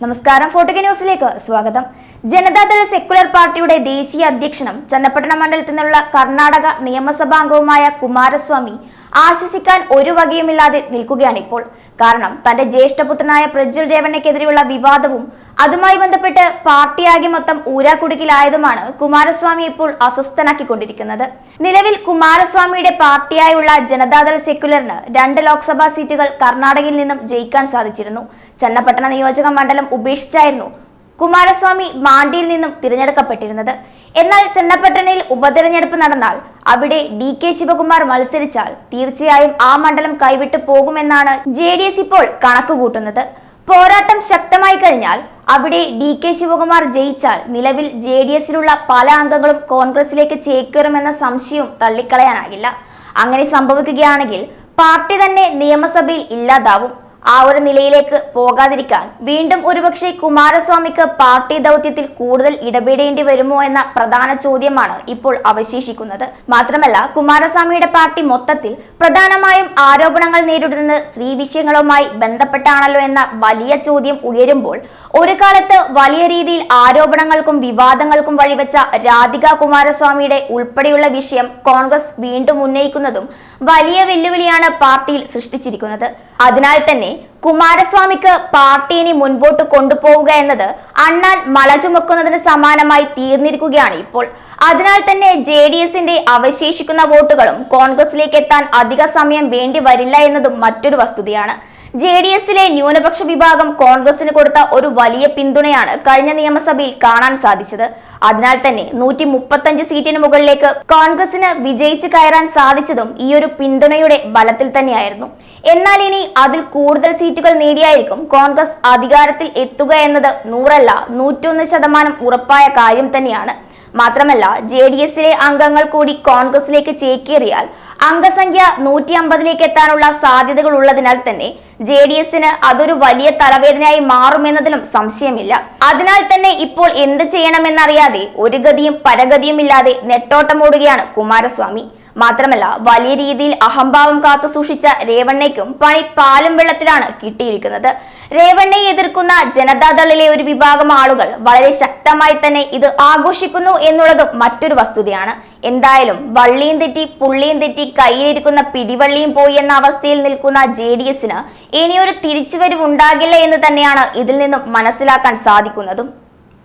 നമസ്കാരം ഫോർട്ടുക ന്യൂസിലേക്ക് സ്വാഗതം. ജനതാദൾ സെക്യുലർ പാർട്ടിയുടെ ദേശീയ അധ്യക്ഷനും ചന്നപ്പട്ടണ മണ്ഡലത്തിൽ നിന്നുള്ള കർണാടക നിയമസഭാംഗവുമായ കുമാരസ്വാമി ആശ്വസിക്കാൻ ഒരു വകയുമില്ലാതെ നിൽക്കുകയാണ് ഇപ്പോൾ. കാരണം തന്റെ ജ്യേഷ്ഠപുത്രനായ പ്രജ്വൽ രേവണ്ണയ്ക്കെതിരെയുള്ള വിവാദവും അതുമായി ബന്ധപ്പെട്ട് പാർട്ടിയാകെ മൊത്തം ഊരാക്കുടുക്കിലായതുമാണ് കുമാരസ്വാമി ഇപ്പോൾ അസ്വസ്ഥനാക്കിക്കൊണ്ടിരിക്കുന്നത്. നിലവിൽ കുമാരസ്വാമിയുടെ പാർട്ടിയായുള്ള ജനതാദൾ സെക്യുലറിന് രണ്ട് ലോക്സഭാ സീറ്റുകൾ കർണാടകയിൽ നിന്നും ജയിക്കാൻ സാധിച്ചിരുന്നു. ചന്നപ്പട്ടണ നിയോജക മണ്ഡലം ഉപേക്ഷിച്ചായിരുന്നു കുമാരസ്വാമി മാണ്ടിയിൽ നിന്നും തിരഞ്ഞെടുക്കപ്പെട്ടിരുന്നത്. എന്നാൽ ചെന്നപ്പട്ടണയിൽ ഉപതെരഞ്ഞെടുപ്പ് നടന്നാൽ അവിടെ ഡി കെ ശിവകുമാർ മത്സരിച്ചാൽ തീർച്ചയായും ആ മണ്ഡലം കൈവിട്ടു പോകുമെന്നാണ് ജെ ഡി എസ് ഇപ്പോൾ കണക്കുകൂട്ടുന്നത്. പോരാട്ടം ശക്തമായി കഴിഞ്ഞാൽ അവിടെ ഡി കെ ശിവകുമാർ ജയിച്ചാൽ നിലവിൽ ജെ ഡി എസിലുള്ള പല അംഗങ്ങളും കോൺഗ്രസിലേക്ക് ചേക്കേറുമെന്ന സംശയവും തള്ളിക്കളയാനാകില്ല. അങ്ങനെ സംഭവിക്കുകയാണെങ്കിൽ പാർട്ടി തന്നെ നിയമസഭയിൽ ഇല്ലാതാവും. ആ ഒരു നിലയിലേക്ക് പോകാതിരിക്കാൻ വീണ്ടും ഒരുപക്ഷെ കുമാരസ്വാമിക്ക് പാർട്ടി ദൗത്യത്തിൽ കൂടുതൽ ഇടപെടേണ്ടി വരുമോ എന്ന പ്രധാന ചോദ്യമാണ് ഇപ്പോൾ അവശേഷിക്കുന്നത്. മാത്രമല്ല കുമാരസ്വാമിയുടെ പാർട്ടി മൊത്തത്തിൽ പ്രധാനമായും ആരോപണങ്ങൾ നേരിടുന്നത് സ്ത്രീ വിഷയങ്ങളുമായി ബന്ധപ്പെട്ടാണല്ലോ എന്ന വലിയ ചോദ്യം ഉയരുമ്പോൾ ഒരു കാലത്ത് വലിയ രീതിയിൽ ആരോപണങ്ങൾക്കും വിവാദങ്ങൾക്കും വഴിവെച്ച രാധിക കുമാരസ്വാമിയുടെ ഉൾപ്പെടെയുള്ള വിഷയം കോൺഗ്രസ് വീണ്ടും ഉന്നയിക്കുന്നതും വലിയ വെല്ലുവിളിയാണ് പാർട്ടിയിൽ സൃഷ്ടിച്ചിരിക്കുന്നത്. അതിനാൽ തന്നെ കുമാരസ്വാമിക്ക് പാർട്ടി ഇനി മുൻപോട്ട് കൊണ്ടുപോവുക എന്നത് അണ്ണാൻ മല ചുമക്കുന്നതിന് സമാനമായി തീർന്നിരിക്കുകയാണ് ഇപ്പോൾ. അതിനാൽ തന്നെ ജെ ഡി എസിന്റെ അവശേഷിക്കുന്ന വോട്ടുകളും കോൺഗ്രസിലേക്ക് എത്താൻ അധിക സമയം വേണ്ടി വരില്ല എന്നതും മറ്റൊരു വസ്തുതയാണ്. ജെ ഡി എസിലെ ന്യൂനപക്ഷ വിഭാഗം കോൺഗ്രസിന് കൊടുത്ത ഒരു വലിയ പിന്തുണയാണ് കഴിഞ്ഞ നിയമസഭയിൽ കാണാൻ സാധിച്ചത്. അതിനാൽ തന്നെ നൂറ്റി മുപ്പത്തഞ്ച് സീറ്റിന് മുകളിലേക്ക് കോൺഗ്രസിന് വിജയിച്ച് കയറാൻ സാധിച്ചതും ഈ ഒരു പിന്തുണയുടെ ബലത്തിൽ തന്നെയായിരുന്നു. എന്നാൽ ഇനി അതിൽ കൂടുതൽ സീറ്റുകൾ നേടിയായിരിക്കും കോൺഗ്രസ് അധികാരത്തിൽ എത്തുക എന്നത് നൂറല്ല നൂറ്റൊന്ന് ശതമാനം ഉറപ്പായ കാര്യം തന്നെയാണ്. മാത്രമല്ല ജെ ഡി എസിലെ അംഗങ്ങൾ കൂടി കോൺഗ്രസിലേക്ക് ചേക്കേറിയാൽ അംഗസംഖ്യ നൂറ്റി അമ്പതിലേക്ക് എത്താനുള്ള സാധ്യതകൾ ഉള്ളതിനാൽ തന്നെ ജെ ഡി എസിന് അതൊരു വലിയ തലവേദനയായി മാറുമെന്നതിലും സംശയമില്ല. അതിനാൽ തന്നെ ഇപ്പോൾ എന്ത് ചെയ്യണമെന്നറിയാതെ ഒരു ഗതിയും പരഗതിയും ഇല്ലാതെ നെട്ടോട്ടമോടുകയാണ് കുമാരസ്വാമി. മാത്രമല്ല വലിയ രീതിയിൽ അഹംഭാവം കാത്തു സൂക്ഷിച്ച രേവണ്ണയ്ക്കും പണി പാലും വെള്ളത്തിലാണ് കിട്ടിയിരിക്കുന്നത്. രേവണ്ണയെ എതിർക്കുന്ന ജനതാദളിലെ ഒരു വിഭാഗം ആളുകൾ വളരെ ശക്തമായി തന്നെ ഇത് ആഘോഷിക്കുന്നു എന്നുള്ളതും മറ്റൊരു വസ്തുതയാണ്. എന്തായാലും വള്ളിയും തെറ്റി പുള്ളിയും തെറ്റി കയ്യിലിരിക്കുന്ന പിടിവള്ളിയും പോയി എന്ന അവസ്ഥയിൽ നിൽക്കുന്ന ജെ ഡി എസിന് ഇനിയൊരു തിരിച്ചുവരവ് ഉണ്ടാകില്ല എന്ന് തന്നെയാണ് ഇതിൽ നിന്നും മനസ്സിലാക്കാൻ സാധിക്കുന്നതും.